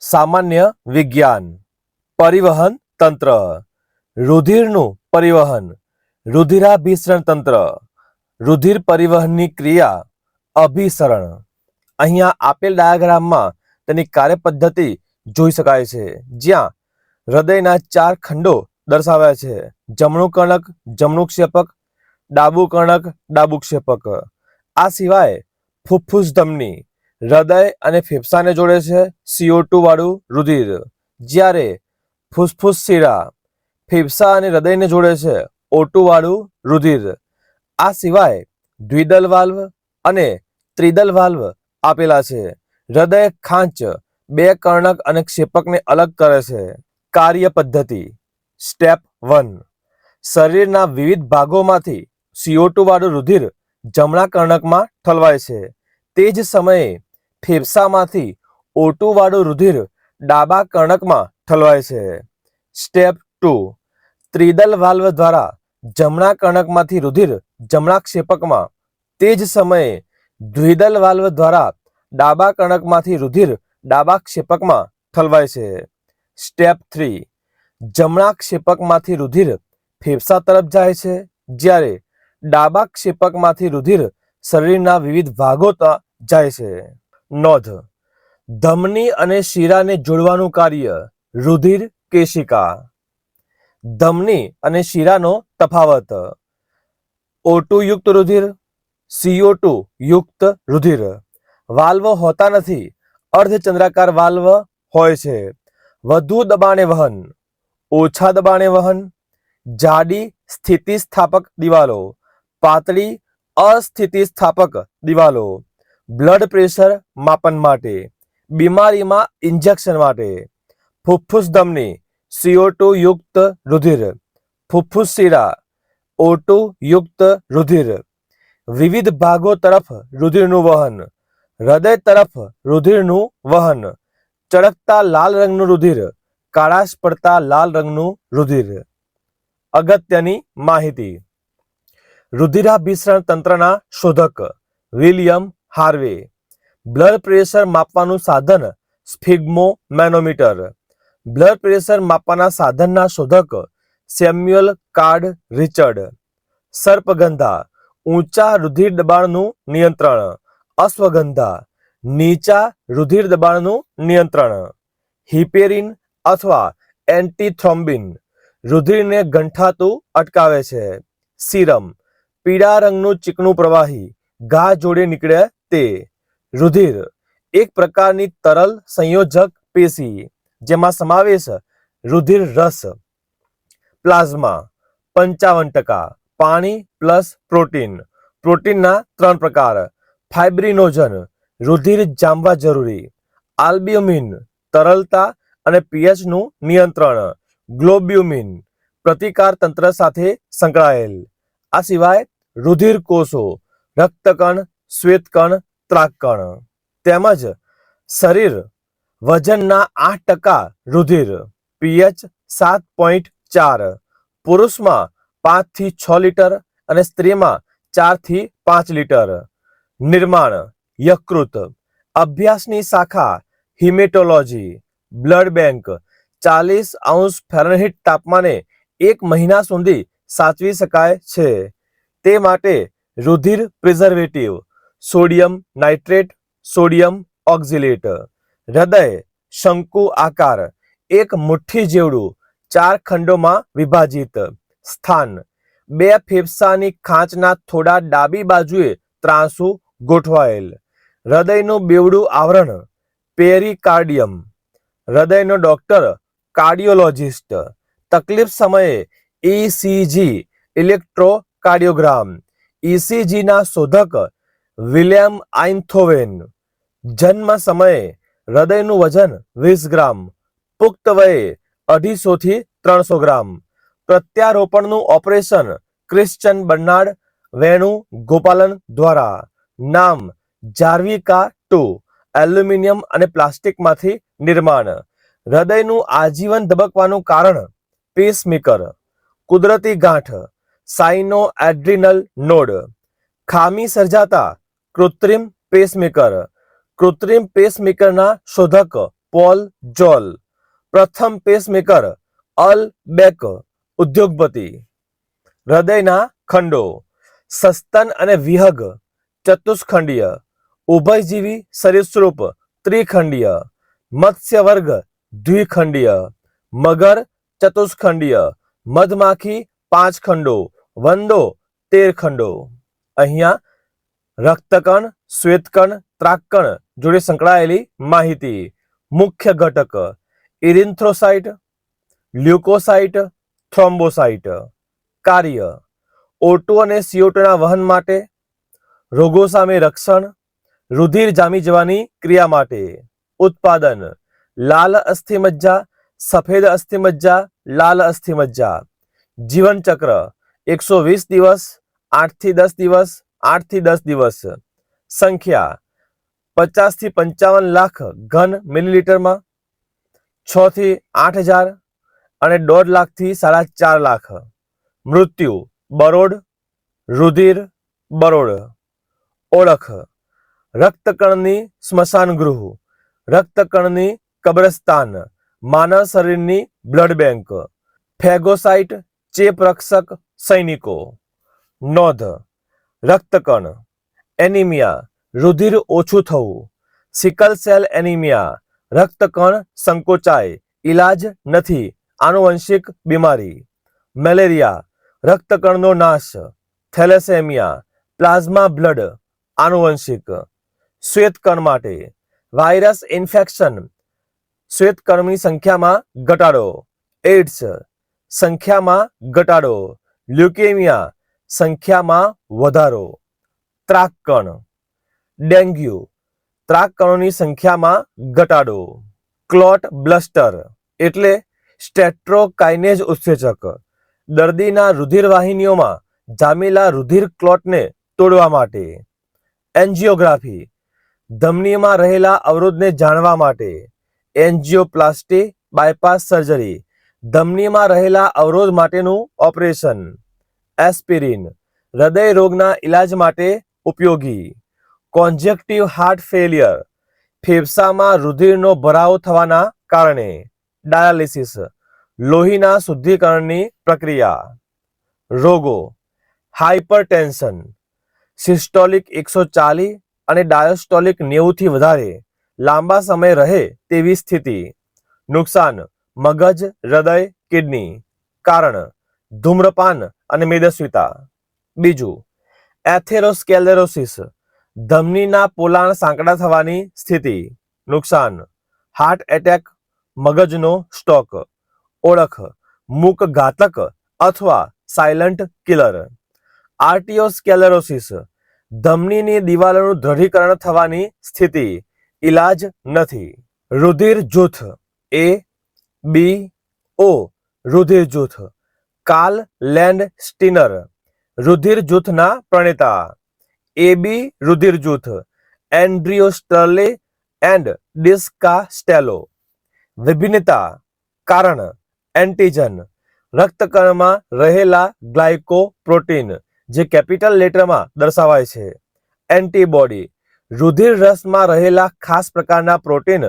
સામાન્ય વિજ્ઞાન. પરિવહન તંત્ર. રુધિરનું પરિવહન. રુધિરાભિસરણ તંત્ર. રુધિર પરિવહનની ક્રિયા. અભિસરણ. અહીંયા આપેલ ડાયાગ્રામમાં તેની કાર્યપદ્ધતિ જોઈ શકાય છે, જ્યાં હૃદયના ચાર ખંડો દર્શાવ્યા છે. જમણું કર્ણક, જમણું ક્ષેપક, ડાબું કર્ણક, ડાબું ક્ષેપક. આ સિવાય ફુફ્ફુસ ધમની. હૃદય અને ફેફસાને જોડે છે સીઓ ટુ વાળું રુધિર. જ્યારે ફૂસફૂસ શીરા ફેફસા અને હૃદયને જોડે છે ઓટુ વાળું રુધિર. આ સિવાય દ્વિદલ વાલ્વ અને ત્રિદલ વાલ્વ આપેલા છે. હૃદય ખાંચ બે કર્ણક અને ક્ષેપકને અલગ કરે છે. કાર્ય પદ્ધતિ. Step one. શરીરના વિવિધ ભાગોમાંથી સીઓ વાળું રુધિર જમણા કર્ણકમાં ઠલવાય છે. તે જ સમયે ફેફસામાંથી ઓટુવાળું રુધિર ડાબા કર્ણકમાં ઠલવાય છે. Step two. ત્રિદલ વાલ્વ દ્વારા જમણા કર્ણકમાંથી રુધિર જમણા ક્ષેપકમાં. તે જ સમયે દ્વિદલ વાલ્વ દ્વારા ડાબા કર્ણકમાંથી રુધિર ડાબા ક્ષેપકમાં ઠલવાય છે. Step three. જમણા ક્ષેપકમાંથી રુધિર ફેફસા તરફ જાય છે. જ્યારે ડાબા ક્ષેપકમાંથી રુધિર શરીરના વિવિધ ભાગો જાય છે. નોંધ. ધમની અને શિરાને જોડવાનું કાર્ય. રુધિર કેશિકા. ધમની અને શિરાનો તફાવત. ઓટુ યુક્ત રુધિર. CO2 યુક્ત રુધિર. વાલ્વ હોતા નથી. અર્ધચંદ્રાકાર વાલ્વ હોય છે. વધુ દબાણે વહન. ઓછા દબાણે વહન. જાડી સ્થિતિસ્થાપક દિવાલો. પાતળી અસ્થિતિસ્થાપક દિવાલો. બ્લડ પ્રેશર માપન માટે, બીમારીમાં ઇન્જેક્શન માટે. ફુફ્ફુસ ધમની CO2 યુક્ત રુધિર. ફુફ્ફુસ શીરા O2 યુક્ત રુધિર. વિવિધ ભાગો તરફ રુધિરનું વહન. હૃદય તરફ રુધિરનું વહન. ચળકતા લાલ રંગનું રુધિર. કાળાશ પડતા લાલ રંગનું રુધિર. અગત્યની માહિતી. રુધિરાભિસરણ તંત્રના શોધક. William Harvey. બ્લડ પ્રેશર માપવાનું સાધન, સ્ફિગ્મો મેનોમીટર. બ્લડ પ્રેશર માપવાના સાધનના શોધક, સેમ્યુઅલ કાર્ડ રિચર્ડ. સર્પગંધા, ઊંચા રુધિર દબાણનું નિયંત્રણ. અશ્વગંધા, નીચા રુધિર દબાણનું નિયંત્રણ. હિપેરિન અથવા એન્ટીથ્રોમ્બિન, રુધિરને ગંઠાતું અટકાવે છે. સીરમ, પીળા રંગનું ચીકણું પ્રવાહી, ઘા જોડે નીકળે તે રુધિર એક પ્રકારની તરલ સંયોજક પેશી જેમાં સમાવેશ રુધિર રસ, પ્લાઝમા પંચાવન ટકા, પાણી પ્લસ પ્રોટીન. પ્રોટીનના ત્રણ પ્રકાર, ફાઇબ્રિનોજન, રુધિર જામવા જરૂરી, આલ્બ્યુમિન, તરલતા અને પીએચનું નિયંત્રણ, ગ્લોબ્યુમિન, પ્રતિકાર તંત્ર સાથે સંકળાયેલ. આ સિવાય રુધિર કોષો, રક્તકણ શ્વેતકણ ત્રાકણ તેમજ શરીર, વજનના આઠ ટકા રુધિર, પીએચ સાત પોઈન્ટ ચાર. પુરુષમાં પાંચથી છ લીટર અને સ્ત્રીમાં ચારથી પાંચ લીટર. નિર્માણ, યકૃત. અભ્યાસની શાખા, હિમેટોલોજી. બ્લડ બેંક, ચાલીસ અંશ ફેરનહીટ તાપમાને એક મહિના સુધી સાચવી શકાય છે. તે માટે રુધિર preservative. Sodium nitrate, sodium oxalate. હૃદય, શંકુ આકાર, એક મુઠ્ઠી જેવડું, ચાર ખંડોમાં વિભાજિત. સ્થાન, બે ફેફસાની ખાંચના થોડા ડાબી બાજુએ ત્રાંસુ ગોઠવાયેલ. હૃદયનું બેવડું આવરણ, પેરીકાર્ડિયમ. હૃદયનો doctor, cardiologist. તકલીફ સમયે ઇસીજી ઇલેક્ટ્રોકાર્ડિયોગ્રામ. ઇસીજીના શોધક વિલિયમ આઇન્થોવેન. જન્મ સમયે હૃદયનું વજન વીસ ગ્રામ, પુખ્ત વયે અઢીસોથી ત્રણસો ગ્રામ. પ્રત્યારોપણનું operation Christian Barnard Venu Gopalan દ્વારા. નામ જાર્વિકા ટુ, એલ્યુમિનિયમ અને પ્લાસ્ટિકમાંથી નિર્માણ. હૃદયનું આજીવન ધબકવાનું કારણ પેસમેકર. કુદરતી ગાંઠ સાઇનો એડ્રિનલ નોડ. ખામી સર્જાતા કૃત્રિમ પેસમેકર કૃત્રિમ પેસમેકરના શોધક પોલ જોલ પ્રથમ પેસમેકર અલ બેક ઉદ્યોગપતિ. હૃદયના ખંડો. સસ્તન અને વિહગ, ચતુષ્ખંડીય. ઉભયજીવી સરીસૃપ ત્રિખંડીય. મત્સ્ય વર્ગ દ્વિખંડીય. મગર, ચતુષ્ખંડીય. મધમાખી પાંચ ખંડો વંદો તેર ખંડો અહીંયા રક્તકણ, શ્વેતકણ, ત્રાકકણ જોડે સંકળાયેલી માહિતી. મુખ્ય ઘટક, ઇરિન્થ્રોસાઇટ, લ્યુકોસાઇટ, થ્રોમ્બોસાઇટ. કાર્ય ઓટો અને સીઓટોના વહન માટે, રોગો સામે રક્ષણ, રુધિર જામી જવાની ક્રિયા માટે. ઉત્પાદન, લાલ અસ્થિમજ્જા, સફેદ અસ્થિમજ્જા, લાલ અસ્થિમજ્જા. જીવનચક્ર, એકસો વીસ દિવસ આઠથી દસ દિવસ આઠથી દસ દિવસ સંખ્યા પચાસથી પંચાવન લાખ ઘન મિલીલીટરમાં છ થી આઠ હજાર અને દોઢ લાખથી સાડા ચાર લાખ. મૃત્યુ, બરોડ, રુધિર, બરોડ. ઓળખ, રક્તકણની સ્મશાન ગૃહ, રક્તકણની કબ્રસ્તાન, માનવ શરીરની બ્લડ બેંક, ફેગોસાઇટ ચેપ રક્ષક સૈનિકો. નોંધ રક્તકણ, એનિમિયા, રુધિર ઓછું થવું, સિકલ સેલ એનિમિયા, રક્તકણ સંકોચાય, ઈલાજ નથી, આનુવંશિક બીમારી, મેલેરિયા, રક્તકણનો નાશ, થેલેસેમિયા, પ્લાઝમા બ્લડ, આનુવંશિક, શ્વેતકણ માટે, વાયરસ ઇન્ફેક્શન, શ્વેતકણની સંખ્યામાં ઘટાડો એડ્સ સંખ્યામાં ઘટાડો, લ્યુકેમિયા સંખ્યામાં વધારો. ત્રાકણ ડેન્ગ્યુ. ત્રાકણોની સંખ્યામાં ઘટાડો. ક્લોટ બ્લસ્ટર એટલે સ્ટેટ્રોકાઇનેજ ઉત્સેચક. દર્દીના રુધિરવાહિનીઓમાં જામેલા રુધિર ક્લોટને તોડવા માટે. એન્જિયોગ્રાફી. ધમનીમાં રહેલા અવરોધને જાણવા માટે. Angioplasty bypass surgery. ધમનીમાં રહેલા અવરોધ માટેનું ઓપરેશન. એસ્પિરિન હૃદય રોગના ઇલાજ માટે ઉપયોગી. કોન્જેક્ટિવ હાર્ટ ફેલિયર ફેફસામાં રુધિરનો ભરાવો થવાના કારણે. ડાયાલિસિસ, લોહીના શુદ્ધિકરણની પ્રક્રિયા. રોગો હાઇપરટેન્શન સિસ્ટોલિક એકસો ચાલીસ અને ડાયોસ્ટોલિક નેવુંથી વધારે, લાંબા સમય રહે તેવી સ્થિતિ. નુકસાન, મગજ, હૃદય, કિડની. કારણ ધૂમ્રપાન અને મેદસ્વીતા. બીજું, એથેરોસ્કેલેરોસિસ, ધમનીના પોલાણ સાંકડા થવાની સ્થિતિ. નુકસાન, હાર્ટ એટેક, મગજનો સ્ટોક. ઓળખ મૂક ઘાતક અથવા સાયલન્ટ કિલર. આર્ટિયોસ્કેલેરોસિસ ધમનીની દિવાલોનું દ્રઢીકરણ થવાની સ્થિતિ. ઈલાજ નથી. રુધિર જૂથ એ બી ઓ રુધિર જૂથ કાલ લેન્ડ સ્ટીનર રુધિર જૂથના પ્રણેતા એબી રુધિર જૂથ એન્ડ્રિયો સ્ટર્લે એન્ડ ડિસ્કા સ્ટેલો વિભિન્નતા, કારણ, એન્ટીજન, રક્તકણમાં રહેલા ગ્લાયકોપ્રોટીન, જે કેપિટલ લેટરમાં દર્શાવાય છે, એન્ટીબોડી રુધિર રસમાં રહેલા ખાસ પ્રકારના પ્રોટીન,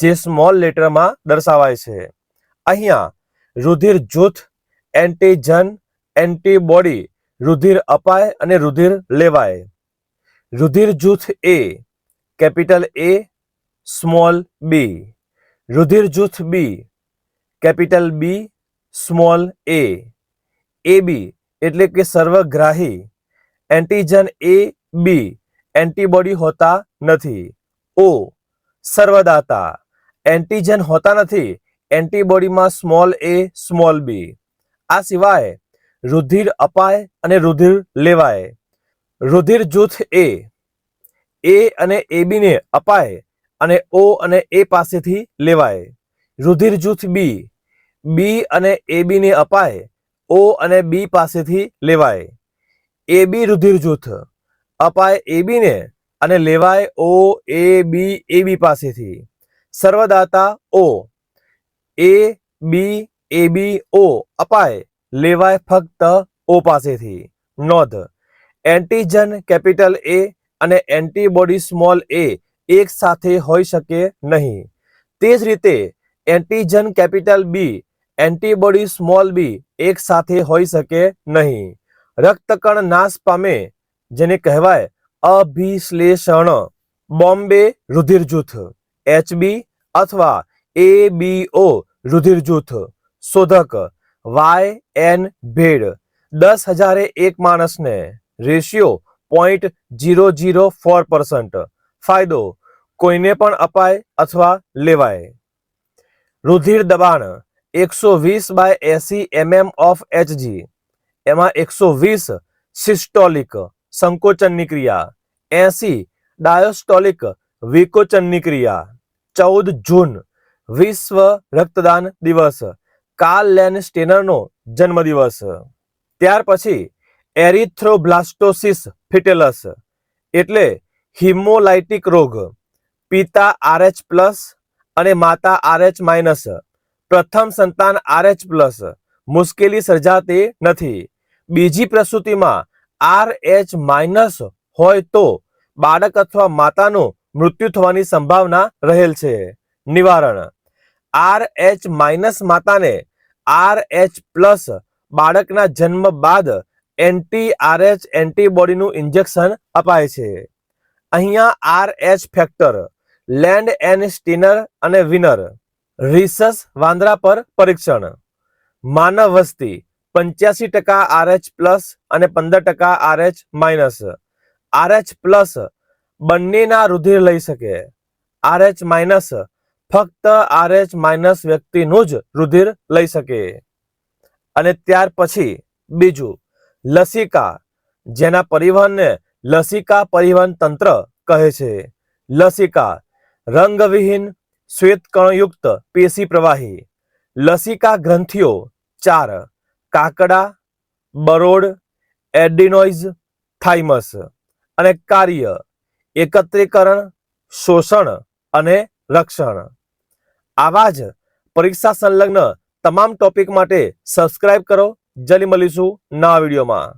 જે સ્મોલ લેટરમાં દર્શાવાય છે. અહીંયા રુધિર જૂથ એન્ટીજન, એન્ટીબોડી, રુધિર અપાય અને રુધિર લેવાય. રુધિર જૂથ એ કેપિટલ એ સ્મોલ બી રુધિર જૂથ બી કેપિટલ બી સ્મોલ એ એ બી એટલે કે સર્વગ્રાહી. એન્ટીજન એ બી એન્ટીબોડી હોતા નથી. ઓ સર્વદાતા. એન્ટીજન હોતા નથી. એન્ટીબોડીમાં સ્મોલ એ સ્મોલ બી આ સિવાય રુધિર અપાય અને રુધિર લેવાય. રુધિર જૂથ એ એ અને એબી ને અપાય અને ઓ અને એ પાસેથી લેવાય. રુધિર જૂથ બી બી અને એ બીને અપાય ઓ અને બી પાસેથી લેવાય. એબી રુધિર જૂથ, અપાય એબી ને અને લેવાય ઓ એ બી એબી પાસેથી. સર્વદાતા ઓ એ બી એ બી ઓ અપાય. લેવાય ફક્ત ઓ પાસેથી. નોંધ. એન્ટીજન કેપિટલ એ અને એન્ટીબોડી સ્મોલ એ એક સાથે હોઈ શકે નહીં. તે જ રીતે antigen capital B antibody small B એક સાથે હોઈ શકે નહીં. રક્તકણ નાશ પામે, જેને કહેવાય અભિશ્લેષણ. બોમ્બે રુધિર જૂથ એચબી અથવા એબીઓ રુધિર જૂથ શોધક વાય એન ભેડ દસ હજારે એક માણસને ratio point zero zero four percent ફાયદો કોઈને પણ અપાય અથવા લેવાય રુધિર દબાણ એકસો વીસ બાય એસી એમએમ ઓફ એચજી એમાં એકસો વીસ સિસ્ટોલિક સંકોચનની ક્રિયા એસી ડાયોસ્ટોલિક વિકોચનની ક્રિયા ચૌદ જૂન વિશ્વ રક્તદાન દિવસ કાર્લ લેન સ્ટેનરનો જન્મદિવસ. ત્યાર પછી એરિથ્રોબ્લાસ્ટોસિસ ફિટેલસ, એટલે હિમોલાઇટિક રોગ. પિતા આરએચ પ્લસ અને માતા આરએચ માઇનસ. પ્રથમ સંતાન આરએચ પ્લસ. મુશ્કેલી સર્જાતી નથી. બીજી પ્રસૂતિમાં આર એચ માઇનસ હોય તો બાળક અથવા માતાનું મૃત્યુ થવાની સંભાવના રહેલ છે. નિવારણ. આર એચ માઇનસ માતાને આર એચ પ્લસ બાળકના જન્મ બાદ એન્ટી આરએચ એન્ટીબોડીનું ઇન્જેક્શન અપાય છે. અહીંયા R H factor Landsteiner અને વિનર રિસસ વાંદરા પર પરીક્ષણ. માનવ વસ્તી પંચ્યાસી ટકા આરએચ પ્લસ અને પંદર ટકા આરએચ માઇનસ આરએચ પ્લસ બંનેના રુધિર લઈ શકે. આરએચ માઇનસ ફક્ત આરએચ માઇનસ વ્યક્તિનું જ રુધિર લઈ શકે. અને ત્યાર પછી બીજું, લસિકા, જેના પરિવહનને લસિકા પરિવહન તંત્ર કહે છે. લસિકા, રંગવિહીન શ્વેતકણયુક્ત પેશી પ્રવાહી. લસિકા ગ્રંથિઓ ચાર, કાકડા, બરોડ, એડિનોઇઝ, થાઇમસ. અને કાર્ય, એકત્રીકરણ, શોષણ અને રક્ષણ. આવા જ પરીક્ષા સંલગ્ન તમામ ટોપિક માટે સબસ્ક્રાઇબ કરો. જલ્દી મળીશું નવા વિડીયોમાં.